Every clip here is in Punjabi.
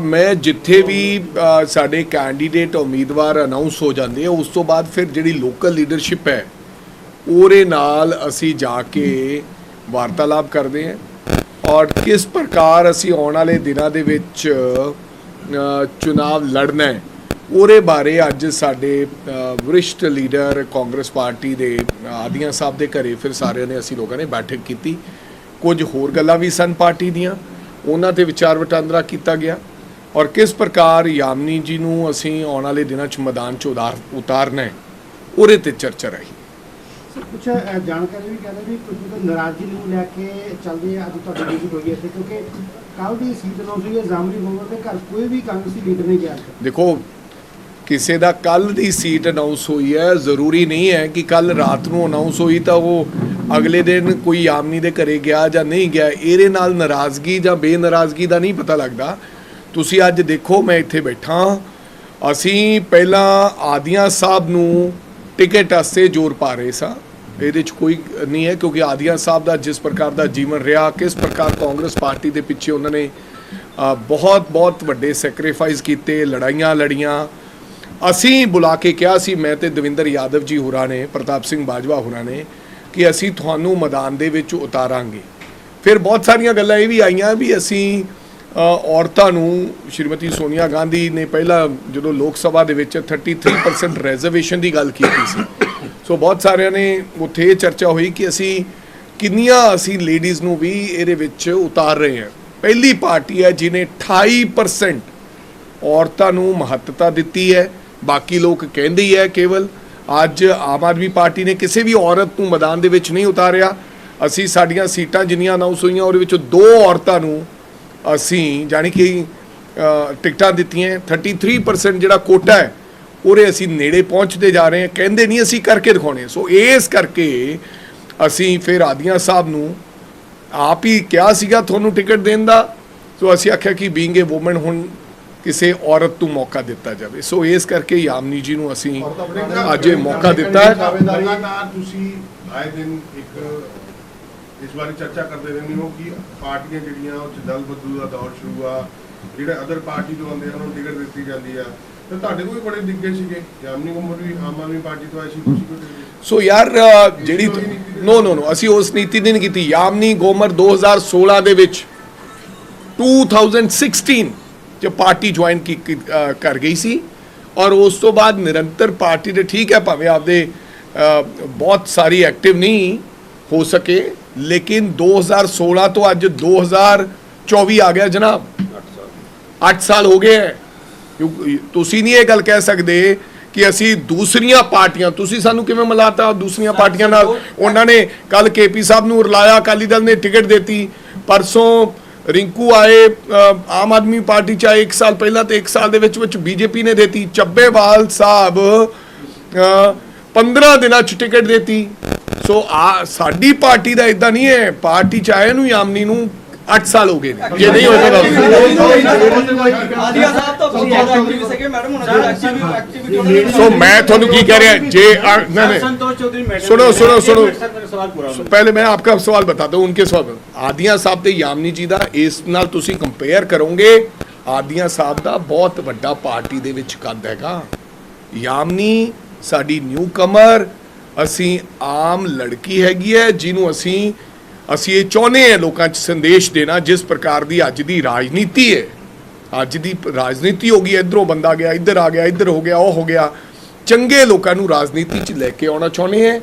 ਮੈਂ ਜਿੱਥੇ ਵੀ ਸਾਡੇ ਕੈਂਡੀਡੇਟ ਉਮੀਦਵਾਰ ਅਨਾਉਂਸ ਹੋ ਜਾਂਦੇ ਆ ਉਸ ਤੋਂ ਬਾਅਦ ਫਿਰ ਜਿਹੜੀ ਲੋਕਲ ਲੀਡਰਸ਼ਿਪ ਹੈ ਉਹਦੇ ਨਾਲ ਅਸੀਂ ਜਾ ਕੇ ਵਾਰਤਾਲਾਪ ਕਰਦੇ ਹਾਂ ਔਰ ਕਿਸ ਪ੍ਰਕਾਰ ਅਸੀਂ ਆਉਣ ਵਾਲੇ ਦਿਨਾਂ ਦੇ ਵਿੱਚ ਚੁਣਾਵ ਲੜਨਾ ਹੈ ਉਹਦੇ ਬਾਰੇ ਅੱਜ ਸਾਡੇ ਅ, ਵਰਿਸ਼ਟ ਲੀਡਰ ਕਾਂਗਰਸ ਪਾਰਟੀ ਦੇ ਆਦੀਆਂ ਸਾਹਿਬ ਦੇ ਘਰੇ ਫਿਰ ਸਾਰਿਆਂ ਨੇ ਅਸੀਂ ਲੋਕਾਂ ਨੇ ਬੈਠਕ ਕੀਤੀ। ਕੁਝ ਹੋਰ ਗੱਲਾਂ ਵੀ ਸਨ ਪਾਰਟੀ ਦੀਆਂ। ਉਹਨਾਂ ਤੇ ਵਿਚਾਰ ਵਟਾਂਦਰਾ ਕੀਤਾ ਗਿਆ ਔਰ ਕਿਸ ਪ੍ਰਕਾਰ ਯਾਮਨੀ ਜੀ ਨੂੰ ਅਸੀਂ ਆਉਣ ਵਾਲੇ ਦਿਨਾਂ 'ਚ ਮੈਦਾਨ 'ਚ ਉਤਾਰ ਉਤਾਰਨਾ ਹੈ ਉਹਦੇ ਤੇ ਚਰਚਾ ਰਹੀ। ਕੁਝ ਜਾਣਕਾਰੀ ਵੀ ਕਹਿੰਦੇ ਵੀ ਕੁਝ ਨਾਰਾਜ਼ਗੀ ਨੂੰ ਲੈ ਕੇ ਚੱਲਦੇ ਆ ਅੱਜ ਤੁਹਾਡੀ ਵਿਜ਼ਿਟ ਹੋਈ ਹੈ ਕਿਉਂਕਿ ਕੱਲ ਦੀ ਸੀਟ ਅਨਾਉਂਸ ਹੋਈ ਹੈ ਜਾਮਰੀ ਦੇ ਘਰ ਕੋਈ ਵੀ ਕਾਂਗਰਸੀ ਲੀਡਰ ਨਹੀਂ ਗਿਆ। ਦੇਖੋ ਕਿਸੇ ਦਾ ਕੱਲ ਦੀ ਸੀਟ ਅਨਾਉਂਸ ਹੋਈ ਹੈ, ਜ਼ਰੂਰੀ ਨਹੀਂ ਹੈ ਕਿ ਕੱਲ ਰਾਤ ਨੂੰ ਅਨਾਉਂਸ ਹੋਈ ਤਾਂ ਉਹ ਅਗਲੇ ਦਿਨ ਕੋਈ ਆਮਨੀ ਦੇ ਘਰੇ ਗਿਆ ਜਾਂ ਨਹੀਂ ਗਿਆ, ਇਹਦੇ ਨਾਲ ਨਾਰਾਜ਼ਗੀ ਜਾਂ ਬੇਨਾਰਾਜ਼ਗੀ ਦਾ ਨਹੀਂ ਪਤਾ ਲੱਗਦਾ। ਤੁਸੀਂ ਅੱਜ ਦੇਖੋ, ਮੈਂ ਇੱਥੇ ਬੈਠਾ ਅਸੀਂ ਪਹਿਲਾਂ ਆਦੀਆਂ ਸਾਹਿਬ ਨੂੰ ਟਿਕਟ ਵਾਸਤੇ ਜ਼ੋਰ ਪਾ ਰਹੇ ਸਾਂ। ਇਹਦੇ 'ਚ ਕੋਈ ਨਹੀਂ ਹੈ, ਕਿਉਂਕਿ ਆਦੀਆਂ ਸਾਹਿਬ ਦਾ ਜਿਸ ਪ੍ਰਕਾਰ ਦਾ ਜੀਵਨ ਰਿਹਾ, ਕਿਸ ਪ੍ਰਕਾਰ ਕਾਂਗਰਸ ਪਾਰਟੀ ਦੇ ਪਿੱਛੇ ਉਹਨਾਂ ਨੇ ਬਹੁਤ ਬਹੁਤ ਵੱਡੇ ਸੈਕਰੀਫਾਈਸ ਕੀਤੇ, ਲੜਾਈਆਂ ਲੜੀਆਂ। ਅਸੀਂ ਬੁਲਾ ਕੇ ਕਿਹਾ ਸੀ, ਮੈਂ ਤੇ ਦਵਿੰਦਰ ਯਾਦਵ ਜੀ ਹੋਰਾਂ ਨੇ, ਪ੍ਰਤਾਪ ਸਿੰਘ ਬਾਜਵਾ ਹੋਰਾਂ ਨੇ, ਕਿ ਅਸੀਂ ਤੁਹਾਨੂੰ ਮੈਦਾਨ ਦੇ ਵਿੱਚ ਉਤਾਰਾਂਗੇ। ਫਿਰ ਬਹੁਤ ਸਾਰੀਆਂ ਗੱਲਾਂ ਇਹ ਵੀ ਆਈਆਂ ਵੀ ਅਸੀਂ ਔਰਤਾਂ ਨੂੰ, ਸ਼੍ਰੀਮਤੀ ਸੋਨੀਆ ਗਾਂਧੀ ਨੇ ਪਹਿਲਾਂ ਜਦੋਂ ਲੋਕ ਸਭਾ ਦੇ ਵਿੱਚ 33% ਰਿਜ਼ਰਵੇਸ਼ਨ ਦੀ ਗੱਲ ਕੀਤੀ ਸੀ, ਸੋ ਬਹੁਤ ਸਾਰਿਆਂ ਨੇ ਉੱਥੇ ਇਹ ਚਰਚਾ ਹੋਈ ਕਿ ਅਸੀਂ ਕਿੰਨੀਆਂ ਅਸੀਂ ਲੇਡੀਜ਼ ਨੂੰ ਵੀ ਇਹਦੇ ਵਿੱਚ ਉਤਾਰ ਰਹੇ ਹਾਂ। ਪਹਿਲੀ ਪਾਰਟੀ ਹੈ ਜਿਨੇ 28% ਔਰਤਾਂ ਨੂੰ ਮਹੱਤਤਾ ਦਿੱਤੀ ਹੈ ਬਾਕੀ ਲੋਕ ਕਹਿੰਦੇ ਹੀ ਹੈ ਕੇਵਲ ਅੱਜ ਆਮ ਆਦਮੀ ਪਾਰਟੀ ਨੇ ਕਿਸੇ ਵੀ ਔਰਤ ਨੂੰ ਮੈਦਾਨ ਦੇ ਵਿੱਚ ਨਹੀਂ ਉਤਾਰਿਆ। ਅਸੀਂ ਸਾਡੀਆਂ ਸੀਟਾਂ ਜਿੰਨੀਆਂ ਅਨਾਉਂਸ ਹੋਈਆਂ, ਉਹਦੇ ਵਿੱਚੋਂ ਦੋ ਔਰਤਾਂ ਨੂੰ ਅਸੀਂ ਜਾਣੀ ਕਿ ਟਿਕਟਾਂ ਦਿੱਤੀਆਂ 33% ਜਿਹੜਾ ਕੋਟਾ ਹੈ, ਉਹਦੇ ਅਸੀਂ ਨੇੜੇ ਪਹੁੰਚਦੇ ਜਾ ਰਹੇ ਹਾਂ। ਕਹਿੰਦੇ ਨਹੀਂ ਅਸੀਂ ਕਰਕੇ ਦਿਖਾਉਣੇ ਸੋ ਇਸ ਕਰਕੇ ਅਸੀਂ ਫਿਰ ਆਦੀਆਂ ਸਾਹਿਬ ਨੂੰ ਆਪ ਹੀ ਕਿਹਾ ਸੀਗਾ ਤੁਹਾਨੂੰ ਟਿਕਟ ਦੇਣ ਦਾ। ਸੋ ਅਸੀਂ ਆਖਿਆ ਕਿ ਬੀਇੰਗ ਏ ਔਮਨ ਹੁਣ ਕਿਸੇ ਔਰਤ ਨੂੰ ਮੌਕਾ ਦਿੱਤਾ ਜਾਵੇ। ਸੋ ਇਸ ਕਰਕੇ ਯਾਮਨੀ ਜੀ ਨੂੰ ਅਸੀਂ ਅੱਜ ਇਹ ਮੌਕਾ ਦਿੱਤਾ। ਹੈ ਲਗਾਤਾਰ ਤੁਸੀਂ ਆਏ ਦਿਨ ਇੱਕ ਇਸ ਬਾਰੇ ਚਰਚਾ ਕਰਦੇ ਰਹਿੰਦੇ ਹੋ ਕਿ ਪਾਰਟੀਆਂ ਜਿਹੜੀਆਂ ਉਹ 'ਚ ਦਲ ਬਦਲੂ ਦਾ ਦੌਰ ਸ਼ੁਰੂ ਆ ਜਿਹੜੇ ਅਦਰ ਪਾਰਟੀ ਤੋਂ ਆਉਂਦੇ ਆ ਉਹਨਾਂ ਨੂੰ ਟਿਕਟ ਦਿੱਤੀ ਜਾਂਦੀ ਆ। ਤੇ ਤੁਹਾਡੇ ਕੋਲ ਵੀ ਬੜੇ ਦਿੱਗੇ ਸੀਗੇ। ਯਾਮਨੀ ਉਮਰ ਵੀ ਆਮ ਆਦਮੀ ਪਾਰਟੀ ਤੋਂ ਆਏ ਸੀ ਤੁਸੀਂ ਕੋਈ ਟਿਕਟ ਦਿੱਤੀ? ਸੋ ਯਾਰ ਜਿਹੜੀ ਨੋ ਨੋ ਨੋ ਅਸੀਂ ਉਸ ਨੀਤੀ ਦੀ ਨਹੀਂ ਕੀਤੀ। ਯਾਮਨੀ ਗੋਮਰ 2016 ਦੇ ਵਿੱਚ 2016 ਚ ਪਾਰਟੀ ਜੁਆਇਨ ਕੀ ਕਰ ਗਈ ਸੀ। ਔਰ ਉਸ ਤੋਂ ਬਾਅਦ ਨਿਰੰਤਰ ਪਾਰਟੀ ਦੇ ਠੀਕ ਹੈ ਭਾਵੇਂ ਆਪਦੇ ਬਹੁਤ ਸਾਰੀ ਐਕਟਿਵ ਨਹੀਂ ਹੋ ਸਕੇ ਲੇਕਿਨ 2016 ਤੋਂ ਅੱਜ 2024 ਆ ਗਿਆ ਜਨਾਬ। 8 ਸਾਲ ਹੋ ਗਏ ਤੁਸੀਂ ਨਹੀਂ ਇਹ ਗੱਲ ਕਹਿ ਸਕਦੇ ਕਿ ਅਸੀਂ ਦੂਸਰੀਆਂ ਪਾਰਟੀਆਂ ਤੁਸੀਂ ਸਾਨੂੰ ਕਿਵੇਂ ਮਿਲਾਤਾ ਦੂਸਰੀਆਂ ਪਾਰਟੀਆਂ ਨਾਲ? ਉਹਨਾਂ ਨੇ ਕੱਲ ਕੇਪੀ ਸਾਹਿਬ ਨੂੰ ਰਲਾਇਆ ਅਕਾਲੀ ਦਲ ਨੇ ਟਿਕਟ ਦਿੱਤੀ। ਪਰਸੋਂ ਰਿੰਕੂ ਆਏ ਅ, ਆਮ ਆਦਮੀ ਪਾਰਟੀ ਚ ਆਏ 1 ਸਾਲ ਪਹਿਲਾਂ ਤੇ 1 ਸਾਲ ਦੇ ਵਿੱਚ ਵਿੱਚ ਬੀਜੇਪੀ ਨੇ ਦੇਤੀ ਚੱਬੇਵਾਲ ਸਾਹਿਬ ਅ, 15 ਦਿਨਾਂ ਚ ਟਿਕਟ ਦੇਤੀ। ਸੋ ਆ ਸਾਡੀ ਪਾਰਟੀ ਦਾ ਇਦਾਂ ਨਹੀਂ ਹੈ ਪਾਰਟੀ ਚ ਆਏ ਨੂੰ ਆਮਨੀ ਨੂੰ 8 ਸਾਲ ਹੋ ਗਏ ਨੇ ਜੇ ਨਹੀਂ ਹੋਏਗਾ ਤਾਂ ਆਦੀਆ ਸਾਹਿਬ ਤਾਂ ਬਹੁਤ ਜ਼ਿਆਦਾ ਐਕਟਿਵ ਸੀਗੇ ਮੈਡਮ ਉਹਨਾਂ ਦੀ ਐਕਟਿਵ ਐਕਟੀਵਿਟੀ ਉਹਨਾਂ ਦੀ ਸੋ ਮੈਂ ਤੁਹਾਨੂੰ ਕੀ ਕਹਿ ਰਿਹਾ ਜੇ आ- नहीं नहीं संतोष चौधरी मैडम सुनो, सुनो, सुनो। सवाल पूरा होना। ਪਹਿਲੇ ਮੈਂ ਆਪਕਾ ਸਵਾਲ ਬਤਾਤਾ ਹੂੰ ਉਨਕੇ ਸਵਾਲ ਆਦੀਆਂ ਸਾਹਿਬ ਤੇ ਯਾਮਨੀ ਜੀ ਦਾ ਇਸ ਨਾਲ ਤੁਸੀਂ ਕੰਪੇਅਰ ਕਰੋਗੇ ਆਦੀਆਂ ਸਾਹਿਬ ਦਾ ਬਹੁਤ ਵੱਡਾ ਪਾਰਟੀ ਦੇ ਵਿੱਚ ਕੱਦ ਹੈਗਾ ਯਾਮਨੀ ਸਾਡੀ ਨਿਊ ਕਮਰ ਅਸੀਂ ਆਮ ਲੜਕੀ ਹੈਗੀ ਹੈ ਜਿਹਨੂੰ ਅਸੀਂ ਅਸੀਂ ਇਹ ਚਾਹੁੰਦੇ ਹਾਂ ਲੋਕਾਂ 'ਚ ਸੰਦੇਸ਼ ਦੇਣਾ ਜਿਸ ਪ੍ਰਕਾਰ ਦੀ ਅੱਜ ਦੀ ਰਾਜਨੀਤੀ ਹੈ। ਅੱਜ ਦੀ ਰਾਜਨੀਤੀ ਹੋ ਗਈ, ਇਧਰੋਂ ਬੰਦਾ ਗਿਆ, ਇੱਧਰ ਆ ਗਿਆ, ਇੱਧਰ ਹੋ ਗਿਆ, ਉਹ ਹੋ ਗਿਆ। ਚੰਗੇ ਲੋਕਾਂ ਨੂੰ ਰਾਜਨੀਤੀ 'ਚ ਲੈ ਕੇ ਆਉਣਾ ਚਾਹੁੰਦੇ ਹੈ।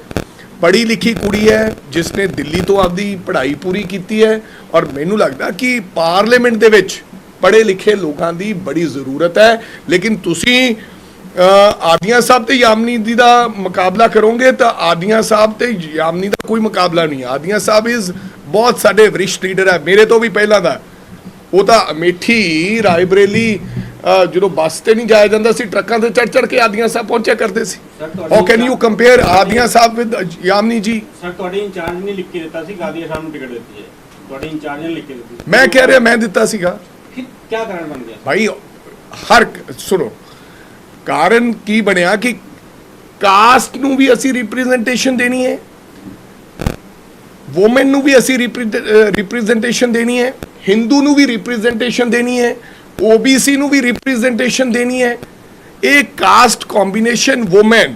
ਪੜ੍ਹੀ ਲਿਖੀ ਕੁੜੀ ਹੈ, ਜਿਸ ਨੇ ਦਿੱਲੀ ਤੋਂ ਆਪਦੀ ਪੜ੍ਹਾਈ ਪੂਰੀ ਕੀਤੀ ਹੈ ਔਰ ਮੈਨੂੰ ਲੱਗਦਾ ਕਿ ਪਾਰਲੀਮੈਂਟ ਦੇ ਵਿੱਚ ਪੜ੍ਹੇ ਲਿਖੇ ਲੋਕਾਂ ਦੀ ਬੜੀ ਜ਼ਰੂਰਤ ਹੈ। ਲੇਕਿਨ ਤੁਸੀਂ ਆਦੀਆਂ ਸਾਹਿਬ ਤੇ ਯਾਮਨੀ ਦੀ ਦਾ ਮੁਕਾਬਲਾ ਕਰੋਗੇ ਤਾਂ ਆਦੀਆਂ ਸਾਹਿਬ ਤੇ ਯਾਮਨੀ ਦਾ ਕੋਈ ਮੁਕਾਬਲਾ ਨਹੀਂ। ਆਦੀਆਂ ਸਾਹਿਬ ਇਜ਼ ਬਹੁਤ ਸਾਡੇ ਵਰਿਸ਼ਟ ਲੀਡਰ ਹੈ ਮੇਰੇ ਤੋਂ ਵੀ ਪਹਿਲਾਂ ਦਾ। ਉਹ ਤਾਂ ਅਮੇਠੀ ਰਾਏਬਰੇਲੀ ਜਦੋਂ ਬੱਸ ਤੇ ਨਹੀਂ ਜਾਇਆ ਜਾਂਦਾ ਸੀ ਟਰੱਕਾਂ ਤੇ ਚੜ ਚੜ ਕੇ ਆਦੀਆਂ ਸਾਹਿਬ ਪਹੁੰਚਿਆ ਕਰਦੇ ਸੀ। How can you compare Adiyan Sahib with Yamani ji? Sir ਤੁਹਾਡੇ ਇੰਚਾਰਜ ਨੇ ਲਿਖ ਕੇ ਦਿੱਤਾ ਸੀ ਗਾਦੀਆ ਸਾਹਿਬ ਨੂੰ ਟਿਕਟ ਦਿੱਤੀ ਹੈ। ਤੁਹਾਡੇ ਇੰਚਾਰਜ ਨੇ ਲਿਖ ਕੇ ਦਿੱਤੀ ਮੈਂ ਕਹਿ ਰਿਹਾ ਮੈਂ ਦਿੱਤਾ ਸੀਗਾ। ਕੀ ਕਾਰਨ ਬਣ ਗਿਆ? ਭਾਈ ਹਰ ਸੁਣੋ ਕਾਰਨ ਕੀ ਬਣਿਆ ਕਿ ਕਾਸਟ ਨੂੰ ਵੀ ਅਸੀਂ ਰਿਪਰੈਜ਼ੈਂਟੇਸ਼ਨ ਦੇਣੀ ਹੈ ਔਮਨ ਨੂੰ ਵੀ ਅਸੀਂ ਰਿਪਰੈਜ਼ੈਂਟੇਸ਼ਨ ਦੇਣੀ ਹੈ ਹਿੰਦੂ ਨੂੰ ਵੀ ਰਿਪਰੈਜ਼ੈਂਟੇਸ਼ਨ ਦੇਣੀ ਹੈ OBC ਨੂੰ ਵੀ ਰਿਪਰੈਜ਼ੈਂਟੇਸ਼ਨ ਦੇਣੀ ਹੈ ਇਹ ਕਾਸਟ ਕੰਬੀਨੇਸ਼ਨ ਔਮਨ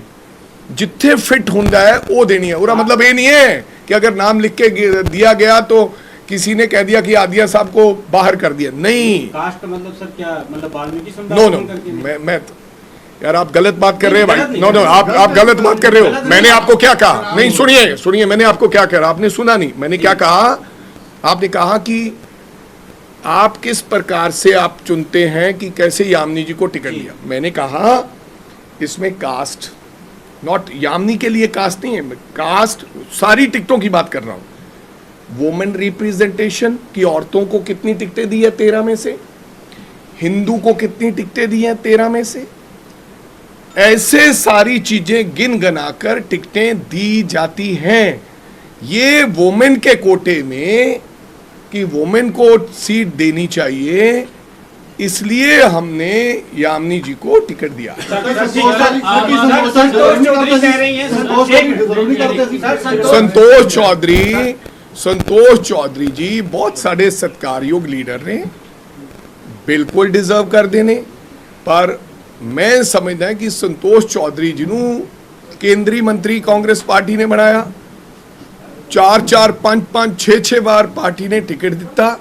ਜਿੱਥੇ ਫਿਟ ਹੁੰਦਾ है वो देनी है उसका मतलब ये नहीं है कि अगर नाम लिख के गे- दिया गया तो किसी ने कह दिया कि आदिया साहब को बाहर कर दिया नहीं कास्ट मतलब सर क्या मतलब वाल्मीकि नो समुदाय नो करके मैं मैं यार आप गलत बात कर रहे हैं भाई। नो नो आप आप गलत बात कर रहे हो। मैंने आपको क्या कहा? नहीं सुनिए सुनिए मैंने आपको क्या कहा? आपने सुना नहीं। मैंने क्या कहा? आपने कहा कि आप किस प्रकार से आप चुनते हैं कि कैसे यामिनी जी को टिकट दिया मैंने कहा इसमें कास्ट नॉट यामिनी के लिए कास्ट नहीं है कास्ट सारी टिकटों की बात कर रहा हूँ। वोमेन रिप्रेजेंटेशन की औरतों को कितनी टिकटें दी है तेरह में से? हिंदू को कितनी टिकटें दी हैं तेरह में से? ऐसे सारी चीज़ें गिन गनाकर टिकटें दी जाती हैं। ये वोमेन के कोटे में कि वोमेन को सीट देनी चाहिए, इसलिए हमने यामिनी जी को टिकट दिया। संतोष चौधरी संतोष चौधरी जी बहुत सारे सत्कार योग लीडर ने बिल्कुल डिजर्व कर देने, पर ਮੈਂ ਸਮਝਦਾ ਕਿ ਸੰਤੋਸ਼ ਚੌਧਰੀ ਜੀ ਨੂੰ ਕੇਂਦਰੀ ਮੰਤਰੀ ਕਾਂਗਰਸ ਪਾਰਟੀ ਨੇ ਬਣਾਇਆ। 4 4 5 5 6 6 ਵਾਰ ਪਾਰਟੀ ਨੇ ਟਿਕਟ ਦਿੱਤਾ।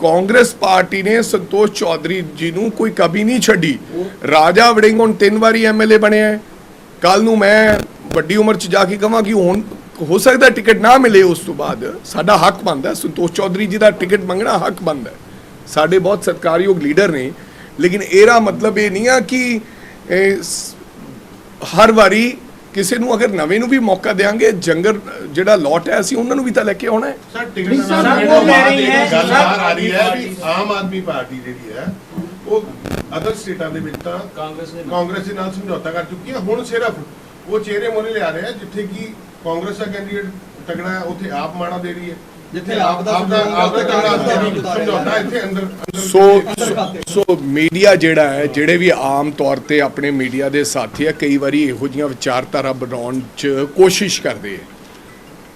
ਕਾਂਗਰਸ ਪਾਰਟੀ ਨੇ ਸੰਤੋਸ਼ ਚੌਧਰੀ ਜੀ ਨੂੰ ਕੋਈ ਕਮੀ ਨਹੀਂ ਛੱਡੀ। ਰਾਜਾ ਵੜਿੰਗ ਹੁਣ ਤਿੰਨ ਵਾਰੀ ਐਮਐਲਏ ਬਣਿਆ ਕੱਲ ਨੂੰ ਮੈਂ ਵੱਡੀ ਉਮਰ 'ਚ ਜਾ ਕੇ ਕਹਾਂ ਕਿ ਹੁਣ ਹੋ ਸਕਦਾ ਟਿਕਟ ਨਾ ਮਿਲੇ ਉਸ ਤੋਂ ਬਾਅਦ। ਸਾਡਾ ਹੱਕ ਬਣਦਾ। ਸੰਤੋਸ਼ ਚੌਧਰੀ ਜੀ ਦਾ ਟਿਕਟ ਮੰਗਣਾ ਹੱਕ ਬਣਦਾ। ਸਾਡੇ ਬਹੁਤ ਸਤਿਕਾਰਯੋਗ ਲੀਡਰ ਨੇ। ਲੇਕਿਨ ਇਹਦਾ ਮਤਲਬ ਇਹ ਨਹੀਂ ਆ ਕਿ ਹਰ ਵਾਰੀ ਕਿਸੇ ਨੂੰ ਅਗਰ ਨਵੇਂ ਨੂੰ ਵੀ ਮੌਕਾ ਦੇਾਂਗੇ ਜੰਗਰ ਜਿਹੜਾ ਲੋਟ ਹੈ ਅਸੀਂ ਉਹਨਾਂ ਨੂੰ ਵੀ ਤਾਂ ਲੈ ਕੇ ਆਉਣਾ ਹੈ। ਸਰ ਟਿਕਟ ਗੱਲ ਆ ਰਹੀ ਹੈ ਵੀ ਆਮ ਆਦਮੀ ਪਾਰਟੀ ਜਿਹੜੀ ਹੈ ਉਹ ਅਦਰ ਸਟੇਟਾਂ ਦੇ ਵਿੱਚ ਤਾਂ ਕਾਂਗਰਸ ਦੇ ਕਾਂਗਰਸ ਦੇ ਨਾਲ ਸਮਝੌਤਾ ਕਰ ਚੁੱਕੀ ਹੈ। ਹੁਣ ਸਿਰਫ ਉਹ ਚਿਹਰੇ ਮੋਰੇ ਲਿਆ ਰਹੇ ਆ ਜਿੱਥੇ ਕਿ ਕਾਂਗਰਸ ਦਾ ਕੈਂਡੀਡੇਟ ਤਗੜਾ ਹੈ ਉੱਥੇ ਆਪ ਮਾੜਾ ਦੇ ਰਹੀ ਹੈ। ਜਿੱਥੇ ਆਪ ਦਾ ਆਪ ਦਾ ਆਪ ਦਾ ਸਮਝੌਤਾ ਤਗੜਾ ਸਮਝੌਤਾ ਇੱਥੇ ਅੰਦਰ ਅੰਦਰ ਸੋ ਸੋ ਮੀਡੀਆ ਜਿਹੜਾ ਹੈ ਜਿਹੜੇ ਵੀ ਆਮ ਤੌਰ ਤੇ ਆਪਣੇ ਮੀਡੀਆ ਦੇ ਸਾਥੀ ਆ ਕਈ ਵਾਰੀ ਇਹੋ ਜੀਆਂ ਵਿਚਾਰਧਾਰਾ ਬਣਾਉਣ 'ਚ ਕੋਸ਼ਿਸ਼ ਕਰਦੇ ਆ।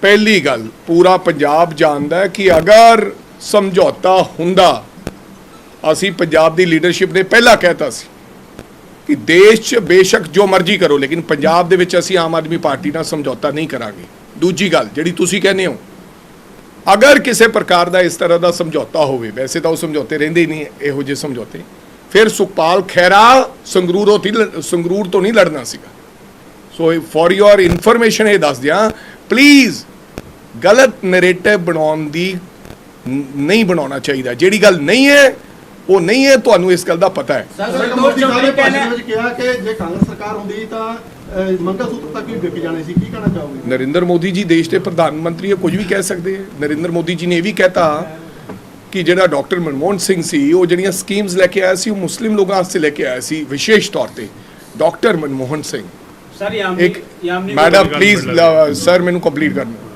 ਪਹਿਲੀ ਗੱਲ ਪੂਰਾ ਪੰਜਾਬ ਜਾਣਦਾ ਹੈ ਕਿ ਅਗਰ ਸਮਝੌਤਾ ਹੁੰਦਾ ਅਸੀਂ ਪੰਜਾਬ ਦੀ ਲੀਡਰਸ਼ਿਪ ਨੇ ਪਹਿਲਾਂ ਕਹਿਤਾ ਸੀ ਕਿ ਦੇਸ਼ 'ਚ ਬੇਸ਼ੱਕ ਜੋ ਮਰਜ਼ੀ ਕਰੋ ਲੇਕਿਨ ਪੰਜਾਬ ਦੇ ਵਿੱਚ ਅਸੀਂ ਆਮ ਆਦਮੀ ਪਾਰਟੀ ਨਾਲ ਸਮਝੌਤਾ ਨਹੀਂ ਕਰਾਂਗੇ। ਦੂਜੀ ਗੱਲ ਜਿਹੜੀ ਤੁਸੀਂ ਕਹਿੰਦੇ ਹੋ ਅਗਰ ਕਿਸੇ ਪ੍ਰਕਾਰ ਦਾ ਇਸ ਤਰ੍ਹਾਂ ਦਾ ਸਮਝੌਤਾ ਹੋਵੇ ਵੈਸੇ ਤਾਂ ਉਹ ਸਮਝੌਤੇ ਰਹਿੰਦੇ ਹੀ ਨਹੀਂ ਇਹੋ ਜਿਹੇ ਸਮਝੌਤੇ। ਫਿਰ ਸੁਖਪਾਲ ਖੈਰਾ ਸੰਗਰੂਰੋਂ ਤੀ ਸੰਗਰੂਰ ਤੋਂ ਨਹੀਂ ਲੜਨਾ ਸੀਗਾ। ਸੋ ਫॉर ਯੋਰ ਇਨਫੋਰਮੇਸ਼ਨ ਇਹ ਦੱਸ ਦਿਆਂ ਪਲੀਜ਼ ਗਲਤ ਨੈਰੇਟਿਵ ਬਣਾਉਣ ਦੀ ਨ- ਨਹੀਂ ਬਣਾਉਣਾ ਚਾਹੀਦਾ। ਜਿਹੜੀ ਗੱਲ ਨਹੀਂ ਹੈ ਉਹ ਨਹੀਂ ਹੈ ਤੁਹਾਨੂੰ ਇਸ ਗੱਲ ਦਾ ਪਤਾ ਹੈ। ਚੌਧਰੀ ਕਹਿੰਦੇ ਵਿੱਚ ਕਿਹਾ ਕਿ ਜੇ ਕਾਂਗਰਸ ਸਰਕਾਰ ਹੁੰਦੀ ਤਾਂ ਮੰਗਲ ਸੂਤਰ ਤੱਕ ਵੀ ਵਿਕ ਜਾਣੇ ਸੀ ਕੀ ਕਹਿਣਾ ਚਾਹੋਗੇ? ਨਰਿੰਦਰ ਮੋਦੀ ਜੀ ਦੇਸ਼ ਦੇ ਪ੍ਰਧਾਨ ਮੰਤਰੀ ਆ ਕੁਝ ਵੀ ਕਹਿ ਸਕਦੇ ਨਰਿੰਦਰ ਮੋਦੀ ਜੀ ਨੇ ਇਹ ਵੀ ਕਹਿਤਾ ਕਿ ਜਿਹੜਾ ਡਾਕਟਰ ਮਨਮੋਹਨ ਸਿੰਘ ਸੀ ਉਹ ਜਿਹੜੀਆਂ ਸਕੀਮਸ ਲੈ ਕੇ ਆਇਆ ਸੀ ਉਹ ਮੁਸਲਿਮ ਲੋਕਾਂ ਵਾਸਤੇ ਲੈ ਕੇ ਆਇਆ ਸੀ ਵਿਸ਼ੇਸ਼ ਤੌਰ ਤੇ। Doctor Manmohan Singh. Sir Yamini madam please sir ਮੈਨੂੰ ਕੰਪਲੀਟ ਕਰਨਾ।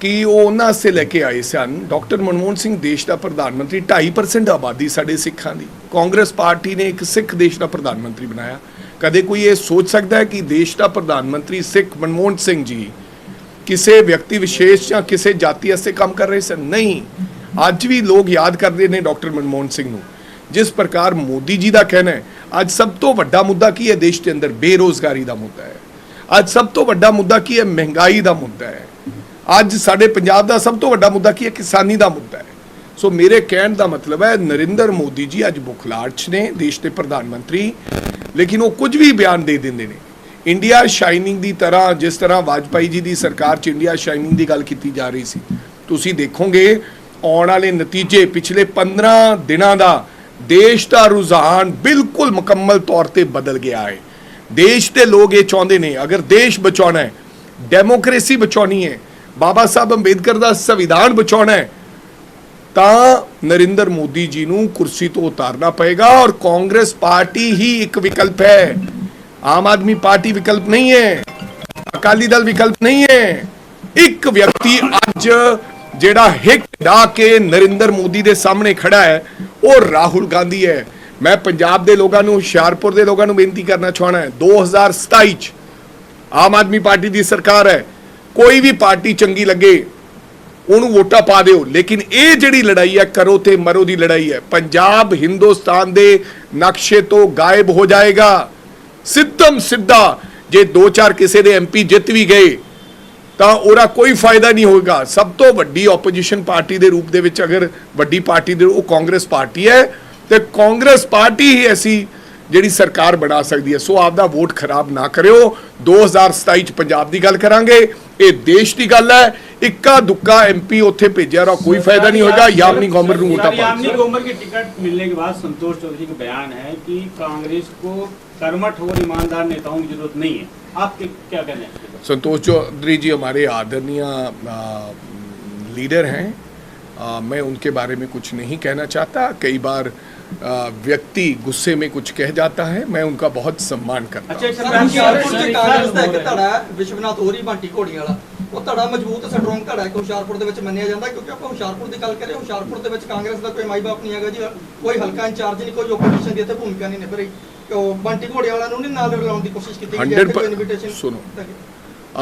ਕਿ ਉਹ ਉਹਨਾਂ ਵਾਸਤੇ ਲੈ ਕੇ ਆਏ ਸਨ। ਡਾਕਟਰ ਮਨਮੋਹਨ ਸਿੰਘ ਦੇਸ਼ ਦਾ ਪ੍ਰਧਾਨ ਮੰਤਰੀ 2.5% ਆਬਾਦੀ ਸਾਡੇ ਸਿੱਖਾਂ ਦੀ। ਕਾਂਗਰਸ ਪਾਰਟੀ ਨੇ ਇੱਕ ਸਿੱਖ ਦੇਸ਼ ਦਾ ਪ੍ਰਧਾਨ ਮੰਤਰੀ ਬਣਾਇਆ। ਕਦੇ ਕੋਈ ਇਹ ਸੋਚ ਸਕਦਾ ਹੈ ਕਿ ਦੇਸ਼ ਦਾ ਪ੍ਰਧਾਨ ਮੰਤਰੀ ਸਿੱਖ ਮਨਮੋਹਨ ਸਿੰਘ ਜੀ ਕਿਸੇ ਵਿਅਕਤੀ ਵਿਸ਼ੇਸ਼ ਜਾਂ ਕਿਸੇ ਜਾਤੀ ਵਾਸਤੇ ਕੰਮ ਕਰ ਰਹੇ ਸਨ? ਨਹੀਂ। ਅੱਜ ਵੀ ਲੋਕ ਯਾਦ ਕਰਦੇ ਨੇ ਡਾਕਟਰ ਮਨਮੋਹਨ ਸਿੰਘ ਨੂੰ, ਜਿਸ ਪ੍ਰਕਾਰ ਮੋਦੀ ਜੀ ਦਾ ਕਹਿਣਾ ਹੈ, ਅੱਜ ਸਭ ਤੋਂ ਵੱਡਾ ਮੁੱਦਾ ਕੀ ਹੈ? ਦੇਸ਼ ਦੇ ਅੰਦਰ ਬੇਰੋਜ਼ਗਾਰੀ ਦਾ ਮੁੱਦਾ ਹੈ। ਅੱਜ ਸਭ ਤੋਂ ਵੱਡਾ ਮੁੱਦਾ ਕੀ ਹੈ? ਮਹਿੰਗਾਈ ਦਾ ਮੁੱਦਾ ਹੈ। ਅੱਜ ਸਾਡੇ ਪੰਜਾਬ ਦਾ ਸਭ ਤੋਂ ਵੱਡਾ ਮੁੱਦਾ ਕੀ ਹੈ? ਕਿਸਾਨੀ ਦਾ ਮੁੱਦਾ ਹੈ। ਸੋ ਮੇਰੇ ਕਹਿਣ ਦਾ ਮਤਲਬ ਹੈ, ਨਰਿੰਦਰ ਮੋਦੀ ਜੀ ਅੱਜ ਬੁਖਲਾੜ 'ਚ ਨੇ, ਦੇਸ਼ ਦੇ ਪ੍ਰਧਾਨ ਮੰਤਰੀ। ਲੇਕਿਨ ਉਹ ਕੁਝ ਵੀ ਬਿਆਨ ਦੇ ਦਿੰਦੇ ਨੇ। ਇੰਡੀਆ ਸ਼ਾਈਨਿੰਗ ਦੀ ਤਰ੍ਹਾਂ, ਜਿਸ ਤਰ੍ਹਾਂ ਵਾਜਪਾਈ ਜੀ ਦੀ ਸਰਕਾਰ 'ਚ ਇੰਡੀਆ ਸ਼ਾਈਨਿੰਗ ਦੀ ਗੱਲ ਕੀਤੀ ਜਾ ਰਹੀ ਸੀ। ਤੁਸੀਂ ਦੇਖੋਗੇ, ਆਉਣ ਵਾਲੇ ਨਤੀਜੇ ਪਿਛਲੇ 15 ਦਿਨਾਂ ਦਾ ਦੇਸ਼ ਦਾ ਰੁਝਾਨ ਬਿਲਕੁਲ ਮੁਕੰਮਲ ਤੌਰ ਤੇ ਬਦਲ ਗਿਆ ਹੈ। ਦੇਸ਼ ਦੇ ਲੋਕ ਇਹ ਚਾਹੁੰਦੇ ਨੇ, ਅਗਰ ਦੇਸ਼ ਬਚਾਉਣਾ ਹੈ, ਡੈਮੋਕ੍ਰੇਸੀ ਬਚਾਉਣੀ ਹੈ, ਬਾਬਾ ਸਾਹਿਬ ਅੰਬੇਦਕਰ ਦਾ ਸੰਵਿਧਾਨ ਬਚਾਉਣਾ ਹੈ ਤਾਂ ਨਰਿੰਦਰ ਮੋਦੀ ਜੀ ਨੂੰ ਕੁਰਸੀ ਤੋਂ ਉਤਾਰਨਾ ਪਏਗਾ ਔਰ ਕਾਂਗਰਸ ਪਾਰਟੀ ਹੀ ਇੱਕ ਵਿਕਲਪ ਹੈ। ਆਮ ਆਦਮੀ ਪਾਰਟੀ ਵਿਕਲਪ ਨਹੀਂ ਹੈ। ਅਕਾਲੀ ਦਲ ਵਿਕਲਪ ਨਹੀਂ ਹੈ। ਇੱਕ ਵਿਅਕਤੀ ਅੱਜ ਜਿਹੜਾ ਹਿੱਕ ਡਾ ਕੇ ਨਰਿੰਦਰ ਮੋਦੀ ਦੇ ਸਾਹਮਣੇ ਖੜਾ ਹੈ, ਉਹ ਰਾਹੁਲ ਗਾਂਧੀ ਹੈ। ਮੈਂ ਪੰਜਾਬ ਦੇ ਲੋਕਾਂ ਨੂੰ, ਹੁਸ਼ਿਆਰਪੁਰ ਦੇ ਲੋਕਾਂ ਨੂੰ ਬੇਨਤੀ ਕਰਨਾ ਚਾਹਣਾ ਹੈ। 2027 ਚ ਆਮ ਆਦਮੀ ਪਾਰਟੀ ਦੀ ਸਰਕਾਰ ਹੈ। ਕੋਈ ਵੀ ਪਾਰਟੀ ਚੰਗੀ ਲੱਗੇ ਉਹਨੂੰ ਵੋਟਾਂ ਪਾ ਦਿਓ। ਲੇਕਿਨ ਇਹ ਜਿਹੜੀ ਲੜਾਈ ਹੈ ਕਰੋ ਤੇ ਮਰੋ ਦੀ ਲੜਾਈ ਹੈ। ਪੰਜਾਬ ਹਿੰਦੁਸਤਾਨ ਦੇ ਨਕਸ਼ੇ ਤੋਂ ਗਾਇਬ ਹੋ ਜਾਏਗਾ। ਸਿੱਧਮ ਸਿੱਧਾ ਜੇ ਦੋ ਚਾਰ ਕਿਸੇ ਦੇ ਐਮਪੀ ਜਿੱਤ ਵੀ ਗਏ, ਤਾਂ ਉਹਦਾ ਕੋਈ ਫਾਇਦਾ ਨਹੀਂ ਹੋਏਗਾ। ਸਭ ਤੋਂ ਵੱਡੀ ਆਪੋਜੀਸ਼ਨ ਪਾਰਟੀ ਦੇ ਰੂਪ ਦੇ ਵਿੱਚ ਅਗਰ ਵੱਡੀ ਪਾਰਟੀ ਦੇ, ਉਹ ਕਾਂਗਰਸ ਪਾਰਟੀ ਹੈ। ਤੇ ਕਾਂਗਰਸ ਪਾਰਟੀ ਹੀ ਐਸੀ ਜਿਹੜੀ ਸਰਕਾਰ ਬਣਾ ਸਕਦੀ ਹੈ ਸੋ ਆਪਦਾ ਵੋਟ ਖਰਾਬ ਨਾ ਕਰਿਓ 2027 ਚ ਪੰਜਾਬ ਦੀ ਗੱਲ ਕਰਾਂਗੇ ਇਹ ਦੇਸ਼ ਦੀ ਗੱਲ ਹੈ ਇੱਕਾ ਦੁੱਕਾ ਐਮਪੀ ਉੱਥੇ ਭੇਜਿਆ ਰਾ ਕੋਈ ਫਾਇਦਾ ਨਹੀਂ ਹੋਏਗਾ ਯਾਮਨੀ ਗਵਰਨਮੈਂਟ ਨੂੰ ਵੋਟਾਂ ਪਾਓ यामिनी गोमर की टिकट मिलने के बाद संतोष चौधरी का बयान है कि कांग्रेस को कर्मठ और ईमानदार नेताओं की जरूरत नहीं है आप क्या- क्या कहते हैं संतोष चौधरी जी हमारे आदरणीय आ, लीडर हैं आ, मैं उनके बारे में कुछ नहीं कहना चाहता कई बार आ, व्यक्ति गुस्से में कुछ कह जाता है मैं उनका बहुत सम्मान करता अच्छा हूं। एक ਸਰ सर ਹੁਸ਼ਿਆਰਪੁਰ ਚ ਕਾਂਗਰਸ ਦਾ ਇੱਕ ਧੜਾ ਹੈ, ਵਿਸ਼ਵਨਾਥ ਹੋਰੀ ਬਾਂਟੀ ਘੋੜੀਆਂ ਵਾਲਾ ਉਹ ਧੜਾ ਮਜ਼ਬੂਤ ਸਟਰੋਂਗ ਧੜਾ ਹੈ ਕਿ ਹੁਸ਼ਿਆਰਪੁਰ ਦੇ ਵਿੱਚ ਮੰਨਿਆ ਜਾਂਦਾ ਕਿਉਂਕਿ ਆਪਾਂ ਹੁਸ਼ਿਆਰਪੁਰ ਦੀ ਗੱਲ ਕਰੀਏ ਹੁਸ਼ਿਆਰਪੁਰ ਦੇ ਵਿੱਚ ਕਾਂਗਰਸ ਦਾ ਕੋਈ ਮਾਈ ਬਾਪ ਨਹੀਂ ਹੈਗਾ ਜੀ ਕੋਈ ਹਲਕਾ ਇੰਚਾਰਜ ਨਹੀਂ ਕੋਈ ਓਪੋਜੀਸ਼ਨ ਦੀ ਇੱਥੇ ਭੂਮਿਕਾ ਨਹੀਂ ਨਿਭ ਰਹੀ ਕਿ ਉਹ ਬਾਂਟੀ ਘੋੜੀਆਂ ਵਾਲਾ ਨੂੰ ਨਹੀਂ ਨਾਲ ਰਲਾਉਣ ਦੀ ਕੋਸ਼ਿਸ਼ ਕੀਤੀ ਗਈ ਹੈ 100% ਕੋਈ ਇਨਵੀਟੇਸ਼ਨ ਸੁਣੋ।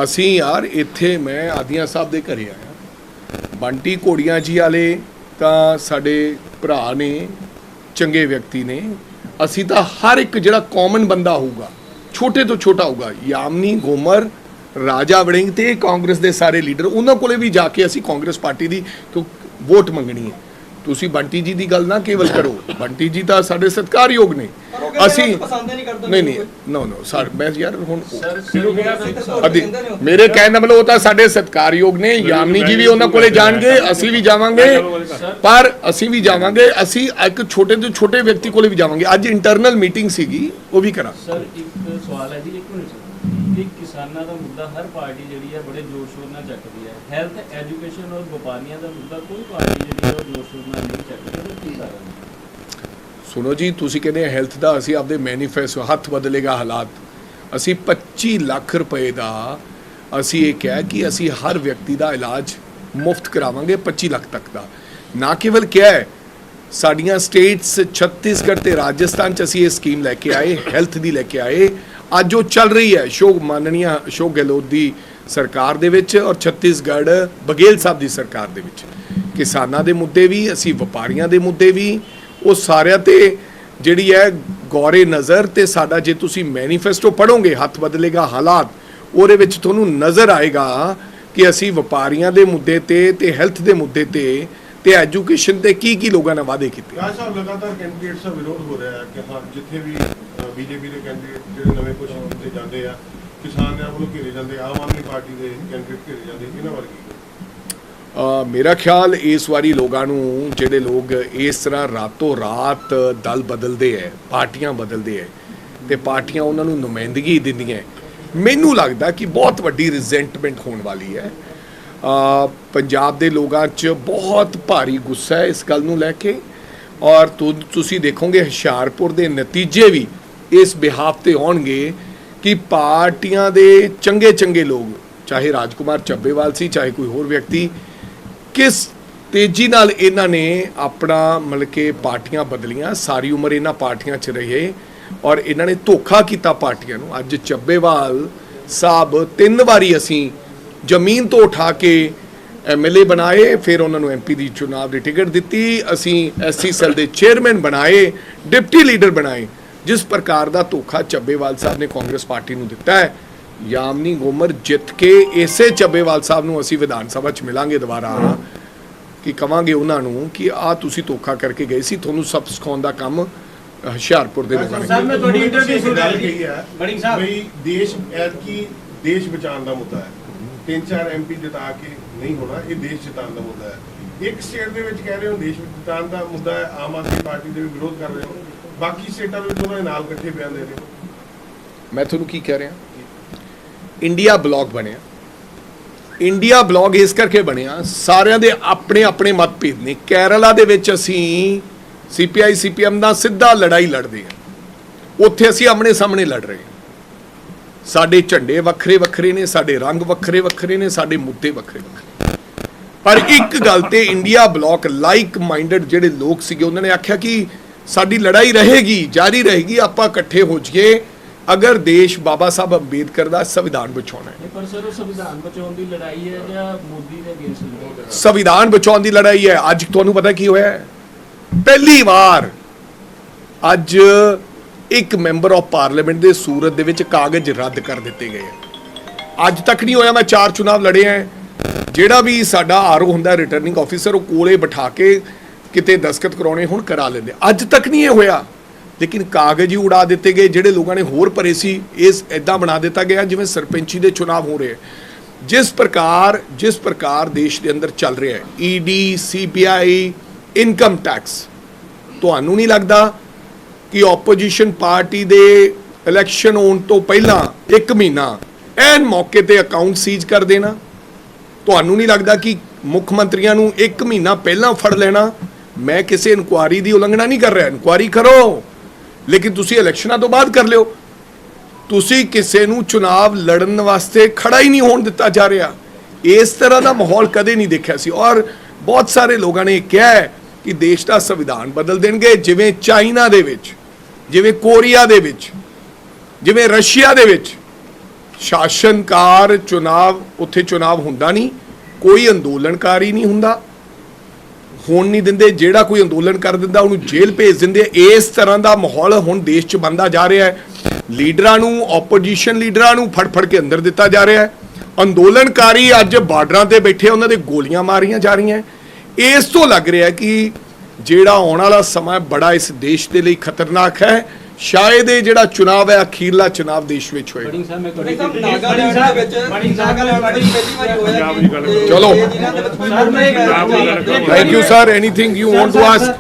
ਅਸੀਂ ਯਾਰ ਇੱਥੇ ਮੈਂ ਆਦੀਆਂ ਸਾਹਿਬ ਦੇ ਘਰੇ ਆਇਆ ਬੰਟੀ ਘੋੜੀਆਂ ਜੀ ਵਾਲੇ ਤਾਂ ਸਾਡੇ ਭਰਾ ਨੇ ਚੰਗੇ ਵਿਅਕਤੀ ਨੇ, ਅਸੀਂ ਤਾਂ ਹਰ ਇੱਕ ਜਿਹੜਾ ਕਾਮਨ ਬੰਦਾ ਹੋਊਗਾ, ਛੋਟੇ ਤੋਂ ਛੋਟਾ ਹੋਊਗਾ, ਯਾਮਨੀ, ਗੋਮਰ, ਰਾਜਾ ਵੜਿੰਗ ਤੇ ਕਾਂਗਰਸ ਦੇ ਸਾਰੇ ਲੀਡਰ ਉਹਨਾਂ ਕੋਲੇ ਵੀ ਜਾ ਕੇ ਅਸੀਂ ਕਾਂਗਰਸ ਪਾਰਟੀ ਦੀ ਵੋਟ ਮੰਗਣੀ ਹੈ। ਤੁਸੀਂ ਬੰਟੀ ਜੀ ਦੀ ਗੱਲ ਨਾ ਕੇਵਲ ਕਰੋ। ਬੰਟੀ ਜੀ ਤਾਂ ਸਾਡੇ ਸਤਿਕਾਰਯੋਗ ਨੇ। ਅਸੀਂ ਨਹੀਂ ਨਹੀਂ ਨੋ ਨੋ ਸਰ ਮੈਂ ਯਾਰ ਹੁਣ ਮੇਰੇ ਕਹਿਣ ਦਾ ਮਤਲਬ ਉਹ ਤਾਂ ਸਾਡੇ ਸਤਿਕਾਰਯੋਗ ਨੇ ਯਾਮਨੀ ਜੀ ਵੀ ਉਹਨਾਂ ਕੋਲੇ ਜਾਣਗੇ ਅਸੀਂ ਵੀ ਜਾਵਾਂਗੇ। ਪਰ ਅਸੀਂ ਵੀ ਜਾਵਾਂਗੇ ਅਸੀਂ ਇੱਕ ਛੋਟੇ ਤੋਂ ਛੋਟੇ ਵਿਅਕਤੀ ਕੋਲੇ ਵੀ ਜਾਵਾਂਗੇ। ਅੱਜ ਇੰਟਰਨਲ ਮੀਟਿੰਗ ਸੀਗੀ ਉਹ ਵੀ ਕਰਾਂ। ਸਰ ਇੱਕ ਸਵਾਲ ਹੈ ਜੀ ਇੱਕ ਮਿੰਟ ਇੱਕ ਕਿਸਾਨਾਂ ਦਾ ਮੁੱਦਾ ਹਰ ਪਾਰਟੀ ਜਿਹੜੀ ਹੈ ਬੜੇ ਜ਼ੋਰ ਸ਼ੋਰ ਨਾਲ ਚੱਕਦੀ ਹੈਲਥ ਐਜੂਕੇਸ਼ਨ ਔਰ ਵਪਾਰੀਆਂ ਦਾ ਮੁੱਦਾ ਕੋਈ ਪਾਰਟੀ ਜਿਹੜੀ ਉਹ ਜ਼ੋਰ ਨਾਲ ਨਹੀਂ ਚੱਕਦੀ, ਉਹਦਾ ਕੀ ਕਾਰਨ ਸੁਣੋ ਜੀ, ਤੁਸੀਂ ਕਹਿੰਦੇ ਹੈਲਥ ਦਾ ਅਸੀਂ ਆਪਦੇ ਮੈਨੀਫੈਸਟੋ ਹੱਥ ਬਦਲੇਗਾ ਹਾਲਾਤ। ਅਸੀਂ 25 ਲੱਖ ਰੁਪਏ ਦਾ ਅਸੀਂ ਇਹ ਕਿਹਾ ਕਿ ਅਸੀਂ ਹਰ ਵਿਅਕਤੀ ਦਾ ਇਲਾਜ ਮੁਫਤ ਕਰਾਵਾਂਗੇ 25 ਲੱਖ ਤੱਕ ਦਾ। ਨਾ ਕੇਵਲ ਕਿਹਾ ਹੈ, ਸਾਡੀਆਂ ਸਟੇਟਸ ਛੱਤੀਸਗੜ੍ਹ ਤੇ ਰਾਜਸਥਾਨ ਚ ਅਸੀਂ ਇਹ ਸਕੀਮ ਲੈ ਕੇ ਆਏ ਹੈਲਥ ਦੀ ਲੈ ਕੇ ਆਏ। ਅੱਜ ਉਹ ਚੱਲ ਰਹੀ ਹੈ ਸ਼ੋਕ ਮਾਨਨੀਆ, ਅਸ਼ੋਕ ਗਹਿਲੋਤ ਦੀ ਸਰਕਾਰ ਦੇ ਵਿੱਚ ਔਰ ਛੱਤੀਸਗੜ੍ਹ ਬਗੇਲ ਸਾਹਿਬ ਦੀ ਸਰਕਾਰ ਦੇ ਵਿੱਚ। ਕਿਸਾਨਾਂ ਦੇ ਮੁੱਦੇ ਵੀ, ਅਸੀਂ ਵਪਾਰੀਆਂ ਦੇ ਮੁੱਦੇ ਵੀ, ਉਹ ਸਾਰਿਆਂ ਤੇ ਜਿਹੜੀ ਹੈ ਗੌਰੇ ਨਜ਼ਰ ਤੇ ਸਾਡਾ ਜੇ ਤੁਸੀਂ ਮੈਨੀਫੈਸਟੋ ਪੜੋਗੇ ਹੱਥ ਬਦਲੇਗਾ ਹਾਲਾਤ, ਉਹਦੇ ਵਿੱਚ ਤੁਹਾਨੂੰ ਨਜ਼ਰ ਆਏਗਾ ਕਿ ਅਸੀਂ ਵਪਾਰੀਆਂ ਦੇ ਮੁੱਦੇ ਤੇ ਤੇ ਹੈਲਥ ਦੇ ਮੁੱਦੇ ਤੇ ਤੇ ਐਜੂਕੇਸ਼ਨ ਤੇ ਕੀ ਕੀ ਲੋਕਾਂ ਨੇ ਵਾਅਦੇ ਕੀਤੇ। ਰਾਜ ਸਾਹਿਬ, ਲਗਾਤਾਰ ਕੈਂਡੀਡੇਟਸ ਦਾ ਵਿਰੋਧ ਹੋ ਰਿਹਾ ਹੈ ਕਿ ਹਾਂ, ਜਿੱਥੇ ਵੀ ਬੀਜੇਪੀ ਦੇ ਕੈਂਡੀਡੇਟ ਜਿਹੜੇ ਨਵੇਂ ਕੁਝ ਕੀਤੇ ਜਾਂਦੇ ਆ ਕਿਸਾਨਾਂ ਵੱਲੋਂ ਘੇਰੇ ਜਾਂਦੇ, ਆਮ ਆਦਮੀ ਪਾਰਟੀ ਦੇ ਕੈਂਡੀਡੇਟ ਘੇਰੇ ਜਾਂਦੇ, ਇਹਨਾਂ ਵਰਗੀ ਮੇਰਾ ਖਿਆਲ ਇਸ ਵਾਰੀ ਲੋਕਾਂ ਨੂੰ ਜਿਹੜੇ ਲੋਕ ਇਸ ਤਰ੍ਹਾਂ ਰਾਤੋਂ ਰਾਤ ਦਲ ਬਦਲਦੇ ਐ, ਪਾਰਟੀਆਂ ਬਦਲਦੇ ਐ, ਤੇ ਪਾਰਟੀਆਂ ਉਹਨਾਂ ਨੂੰ ਨੁਮਾਇੰਦਗੀ ਦਿੰਦੀਆਂ ਮੈਨੂੰ ਲੱਗਦਾ ਕਿ ਬਹੁਤ ਵੱਡੀ ਰਿਜ਼ੈਂਟਮੈਂਟ ਹੋਣ ਵਾਲੀ ਹੈ ਪੰਜਾਬ ਦੇ ਲੋਕਾਂ 'ਚ ਬਹੁਤ ਭਾਰੀ ਗੁੱਸਾ ਹੈ ਇਸ ਗੱਲ ਨੂੰ ਲੈ ਕੇ, ਔਰ ਤੁਸੀਂ ਦੇਖੋਗੇ ਹੁਸ਼ਿਆਰਪੁਰ ਦੇ ਨਤੀਜੇ ਵੀ ਇਸ ਬਿਹਾਫ ਤੇ ਆਉਣਗੇ ਕਿ ਪਾਰਟੀਆਂ ਦੇ ਚੰਗੇ ਚੰਗੇ ਲੋਕ, ਚਾਹੇ ਰਾਜਕੁਮਾਰ ਚੱਬੇਵਾਲ ਸੀ, ਚਾਹੇ ਕੋਈ ਹੋਰ ਵਿਅਕਤੀ, ਕਿਸ ਤੇਜ਼ੀ ਨਾਲ ਇਹਨਾਂ ਨੇ ਆਪਣਾ ਮਤਲਬ ਕਿ ਪਾਰਟੀਆਂ ਬਦਲੀਆਂ, ਸਾਰੀ ਉਮਰ ਇਹਨਾਂ ਪਾਰਟੀਆਂ 'ਚ ਰਹੇ ਔਰ ਇਹਨਾਂ ਨੇ ਧੋਖਾ ਕੀਤਾ ਪਾਰਟੀਆਂ ਨੂੰ। ਅੱਜ ਚੱਬੇਵਾਲ ਸਾਹਿਬ ਤਿੰਨ ਵਾਰੀ ਅਸੀਂ ਜ਼ਮੀਨ ਤੋਂ ਉਠਾ ਕੇ ਐਮਐਲਏ ਬਣਾਏ, ਫਿਰ ਉਹਨਾਂ ਨੂੰ ਐਮਪੀ ਦੀ ਚੁਣਾਵ ਦੀ ਟਿਕਟ ਦਿੱਤੀ, ਅਸੀਂ ਐਸਸੀ ਸੈੱਲ ਦੇ ਚੇਅਰਮੈਨ ਬਣਾਏ, ਡਿਪਟੀ ਲੀਡਰ ਬਣਾਏ। ਜਿਸ ਪ੍ਰਕਾਰ ਦਾ ਧੋਖਾ ਚੱਬੇਵਾਲ ਸਾਹਿਬ ਨੇ ਕਾਂਗਰਸ ਪਾਰਟੀ ਨੂੰ ਦਿੱਤਾ ਹੈ ਯਾਮਨੀ ਗੋਮਰ ਜਿੱਤ ਕੇ ਇਸੇ ਚੱਬੇਵਾਲ ਸਾਹਿਬ ਨੂੰ ਅਸੀਂ ਵਿਧਾਨ ਸਭਾ 'ਚ ਮਿਲਾਂਗੇ ਦੁਬਾਰਾ। ਕਿ ਕਵਾਂਗੇ ਉਹਨਾਂ ਨੂੰ ਕਿ ਆ ਤੁਸੀਂ ਧੋਖਾ ਕਰਕੇ ਗਏ ਸੀ ਤੁਹਾਨੂੰ ਸਭ ਸਿਖਾਉਣ ਦਾ ਕੰਮ ਹੁਸ਼ਿਆਰਪੁਰ ਦੇ ਲੋਕਾਂ ਨੇ ਸਾਹਿਬ, ਮੈਂ ਤੁਹਾਡੀ interview ਸੁਣ ਗੱਲ ਕਹੀ ਹੈ ਬੜਿੰਗ ਸਾਹਿਬ। ਬਈ ਦੇਸ਼ ਐਤਕੀ ਦੇਸ਼ ਬਚਾਉਣ ਦਾ ਮੁੱਦਾ ਹੈ। ਤਿੰਨ ਚਾਰ ਐਮਪੀ ਜਿਤਾ ਕੇ ਨਹੀਂ ਹੋਣਾ ਇਹ ਦੇਸ਼ ਜਿਤਾਉਣ ਦਾ ਮੁੱਦਾ ਹੈ। ਇੱਕ ਸਟੇਟ ਦੇ ਵਿੱਚ ਕਹਿ ਰਹੇ ਹੋ, ਦੇਸ਼ ਜਿਤਾਉਣ ਦਾ ਮੁੱਦਾ ਹੈ, ਆਮ ਆਦਮੀ ਪਾਰਟੀ ਦੇ ਵੀ ਵਿਰੋਧ ਕਰ ਰਹੇ ਹੋ। ਬਾਕੀ ਸਟੇਟਾਂ ਦੇ ਵਿੱਚ ਉਹਨਾਂ ਦੇ ਨਾਲ ਇਕੱਠੇ ਬਿਆਨ ਦੇ ਰਹੇ ਹੋ। ਮੈਂ ਤੁਹਾਨੂੰ ਕੀ ਕਹਿ ਰਿਹਾ? ਇੰਡੀਆ ਬਲੌਗ ਬਣਿਆ। ਇੰਡੀਆ ਬਲੌਗ ਇਸ ਕਰਕੇ ਬਣਿਆ, ਸਾਰਿਆਂ ਦੇ ਆਪਣੇ ਆਪਣੇ ਮਤਭੇਦ ਨੇ। ਕੇਰਲਾ ਦੇ ਵਿੱਚ ਅਸੀਂ ਸੀਪੀਆਈ ਸੀਪੀਐਮ ਦਾ ਸਿੱਧਾ ਲੜਾਈ ਲੜਦੇ ਹਾਂ। ਉੱਥੇ ਅਸੀਂ ਆਮਣੇ ਸਾਹਮਣੇ ਲੜ ਰਹੇ ਹਾਂ। ਸਾਡੇ ਝੰਡੇ ਵੱਖਰੇ ਵੱਖਰੇ ਨੇ, ਸਾਡੇ ਰੰਗ ਵੱਖਰੇ ਵੱਖਰੇ ਨੇ, ਸਾਡੇ ਮੁੱਦੇ ਵੱਖਰੇ ਵੱਖਰੇ ਪਰ ਇੱਕ ਗੱਲ ਤੇ ਇੰਡੀਆ ਬਲੌਕ ਲਾਈਕ ਮਾਈਂਡਡ ਜਿਹੜੇ ਲੋਕ ਸੀਗੇ ਉਹਨਾਂ ਨੇ ਆਖਿਆ ਕਿ ਸਾਡੀ ਲੜਾਈ ਰਹੇਗੀ ਜਾਰੀ ਰਹੇਗੀ ਆਪਾਂ ਇਕੱਠੇ ਹੋ ਜਾਈਏ। ਅਗਰ ਦੇਸ਼ ਬਾਬਾ ਸਾਹਿਬ ਅੰਬੇਦਕਰ ਦਾ ਸੰਵਿਧਾਨ ਬਚਾਉਣਾ ਹੈ। ਪਰ ਸਰ ਉਹ ਸੰਵਿਧਾਨ ਬਚਾਉਣ ਦੀ ਲੜਾਈ ਹੈ ਜਾਂ ਮੋਦੀ ਦੇ ਅਗੇਂਸਟ ਸੰਵਿਧਾਨ ਬਚਾਉਣ ਦੀ ਲੜਾਈ ਹੈ। ਅੱਜ ਤੁਹਾਨੂੰ ਪਤਾ ਕੀ ਹੋਇਆ ਪਹਿਲੀ ਵਾਰ ਅੱਜ ਇੱਕ ਮੈਂਬਰ ਆਫ ਪਾਰਲੀਮੈਂਟ ਦੇ ਸੂਰਤ ਦੇ ਵਿੱਚ ਕਾਗਜ਼ ਰੱਦ ਕਰ ਦਿੱਤੇ ਗਏ। ਅੱਜ ਤੱਕ ਨਹੀਂ ਹੋਇਆ ਮੈਂ ਚਾਰ ਚੁਣਾਵ ਲੜੇ ਆ ਜਿਹੜਾ ਵੀ ਸਾਡਾ ਆਰਓ ਹੁੰਦਾ ਰਿਟਰਨਿੰਗ ਆਫੀਸਰ ਉਹ ਕੋਲੇ ਬਿਠਾ ਕੇ ਕਿਤੇ ਦਸਖਤ ਕਰਾਉਣੇ ਹੁਣ ਕਰਾ ਲੈਂਦੇ ਅੱਜ ਤੱਕ ਨਹੀਂ ਇਹ ਹੋਇਆ। ਲੇਕਿਨ ਕਾਗਜ਼ ਹੀ ਉਡਾ ਦਿੱਤੇ ਗਏ, ਜਿਹੜੇ ਲੋਕਾਂ ਨੇ ਹੋਰ ਭਰੇ ਸੀ ਇਸ ਐਦਾਂ ਬਣਾ ਦਿੱਤਾ ਗਿਆ ਜਿਵੇਂ ਸਰਪੰਚੀ ਦੇ ਚੁਣਾਵ ਹੋ ਰਹੇ ਜਿਸ ਪ੍ਰਕਾਰ ਜਿਸ ਪ੍ਰਕਾਰ ਦੇਸ਼ ਦੇ ਅੰਦਰ ਚੱਲ ਰਿਹਾ ਹੈ ਈਡੀ ਸੀਬੀਆਈ ਇਨਕਮ ਟੈਕਸ ਤੁਹਾਨੂੰ ਨਹੀਂ ਲੱਗਦਾ ਕਿ ਆਪੋਜੀਸ਼ਨ ਪਾਰਟੀ ਦੇ ਇਲੈਕਸ਼ਨ ਹੋਣ ਤੋਂ ਪਹਿਲਾਂ 1 ਮਹੀਨਾ ਐਨ ਮੌਕੇ ਤੇ ਅਕਾਊਂਟ ਸੀਜ਼ ਕਰ ਦੇਣਾ? ਤੁਹਾਨੂੰ ਨਹੀਂ ਲੱਗਦਾ ਕਿ ਮੁੱਖ ਮੰਤਰੀਆਂ ਨੂੰ 1 ਮਹੀਨਾ ਪਹਿਲਾਂ ਫੜ ਲੈਣਾ? ਮੈਂ ਕਿਸੇ ਇਨਕੁਆਰੀ ਦੀ ਉਲੰਘਣਾ ਨਹੀਂ ਕਰ ਰਿਹਾ। ਇਨਕੁਆਰੀ ਕਰੋ। ਲੇਕਿਨ ਤੁਸੀਂ ਇਲੈਕਸ਼ਨਾਂ ਤੋਂ ਬਾਅਦ ਕਰ ਲਿਓ। ਤੁਸੀਂ ਕਿਸੇ ਨੂੰ ਚੁਣਾਵ ਲੜਨ ਵਾਸਤੇ ਖੜਾ ਹੀ ਨਹੀਂ ਹੋਣ ਦਿੱਤਾ ਜਾ ਰਿਹਾ। ਇਸ ਤਰ੍ਹਾਂ ਦਾ ਮਾਹੌਲ ਕਦੇ ਨਹੀਂ ਦੇਖਿਆ ਸੀ। ਔਰ ਬਹੁਤ ਸਾਰੇ ਲੋਕਾਂ ਨੇ ਕਿਹਾ ਕਿ ਦੇਸ਼ ਦਾ ਸੰਵਿਧਾਨ ਬਦਲ ਦੇਣਗੇ, ਜਿਵੇਂ ਚਾਈਨਾ ਦੇ ਵਿੱਚ, ਜਿਵੇਂ ਕੋਰੀਆ ਦੇ ਵਿੱਚ, ਜਿਵੇਂ ਰਸ਼ੀਆ ਦੇ ਵਿੱਚ। ਸ਼ਾਸਨਕਾਰ ਚੁਣਾਵ, ਉੱਥੇ ਚੁਣਾਵ ਹੁੰਦਾ ਨਹੀਂ, ਕੋਈ ਅੰਦੋਲਨਕਾਰੀ ਨਹੀਂ ਹੁੰਦਾ। ਹੋਣ ਨਹੀਂ ਦਿੰਦੇ, ਜਿਹੜਾ ਕੋਈ ਅੰਦੋਲਨ ਕਰ ਦਿੰਦਾ, ਉਹਨੂੰ ਜੇਲ੍ਹ ਭੇਜ ਦਿੰਦੇ ਇਸ ਤਰ੍ਹਾਂ ਦਾ ਮਾਹੌਲ ਹੁਣ ਦੇਸ਼ 'ਚ ਬਣਦਾ ਜਾ ਰਿਹਾ ਹੈ। ਲੀਡਰਾਂ ਨੂੰ ਆਪੋਜੀਸ਼ਨ ਲੀਡਰਾਂ ਨੂੰ ਫੜ ਫੜ ਕੇ ਅੰਦਰ ਦਿੱਤਾ ਜਾ ਰਿਹਾ ਹੈ। ਅੰਦੋਲਨਕਾਰੀ ਅੱਜ ਬਾਰਡਰਾਂ ਤੇ ਬੈਠੇ, ਉਹਨਾਂ ਦੇ ਗੋਲੀਆਂ ਮਾਰੀਆਂ ਜਾ ਰਹੀਆਂ ਇਸ ਤੋਂ ਲੱਗ ਰਿਹਾ ਕਿ ਜਿਹੜਾ ਆਉਣ ਵਾਲਾ ਸਮਾਂ ਬੜਾ ਇਸ ਦੇਸ਼ ਦੇ ਲਈ ਖਤਰਨਾਕ ਹੈ। ਸ਼ਾਇਦ ਇਹ ਜਿਹੜਾ ਚੁਣਾਵ ਹੈ ਅਖੀਰਲਾ ਚੁਣਾਵ ਦੇਸ਼ ਵਿੱਚ ਹੋਏਗਾ ਬੜਿੰਗ ਸਾਹਿਬ ਮੈਂ ਬੜੀ ਤੁਹਾਡੀ ਸਾਹਿਬ ਨਾਗਾਲੈਂਡ ਦੇ ਵਿੱਚ ਬੜਿੰਗ ਸਾਹਿਬ ਨਾਗਾਲੈਂਡ ਦੇ ਵਿੱਚ ਪਹਿਲੀ ਵਾਰੀ ਹੋਇਆ ਕਿ ਇਹ- ਚਲੋ। ਇਹ ਜ਼ਿਲ੍ਹਿਆਂ ਦੇ ਵਿੱਚ ਕੋਈ ਸਰ, ਮੈਂ- ਪੰਜਾਬ ਦੀ ਗੱਲ ਕਰੋ। Thank you sir anything you want to ask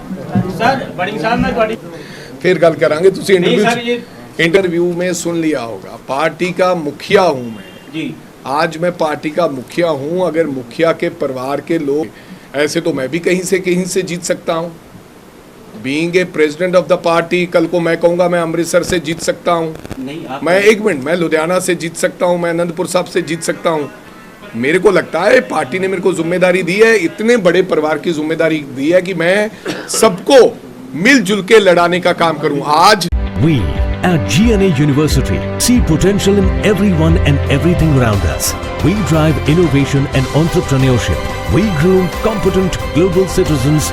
sir बड़िंग साहब मैं ਤੁਹਾਡੀ फिर गल करांगे तुसी नहीं सर इंटरव्यू ये इंटरव्यू में सुन लिया होगा पार्टी का मुखिया हूं मैं जी आज मैं पार्टी का मुखिया हूं अगर मुखिया के परिवार के लोग ऐसे तो मैं भी कहीं से कहीं से जीत सकता हूं being a president of the party कल को मैं कहूँगा मैं अमृतसर से जीत सकता हूँ नहीं मैं एक मिनट मैं लुधियाना से जीत सकता हूँ मैं आनंदपुर साहब से जीत सकता हूँ मेरे को लगता है पार्टी ने मेरे को ज़िम्मेदारी दी है इतने बड़े परिवार की ज़िम्मेदारी दी है कि मैं सबको मिलजुल के लड़ाने का काम करूँ आज We at GNA University see potential in everyone and everything around us. We drive innovation and entrepreneurship. We groom competent global citizens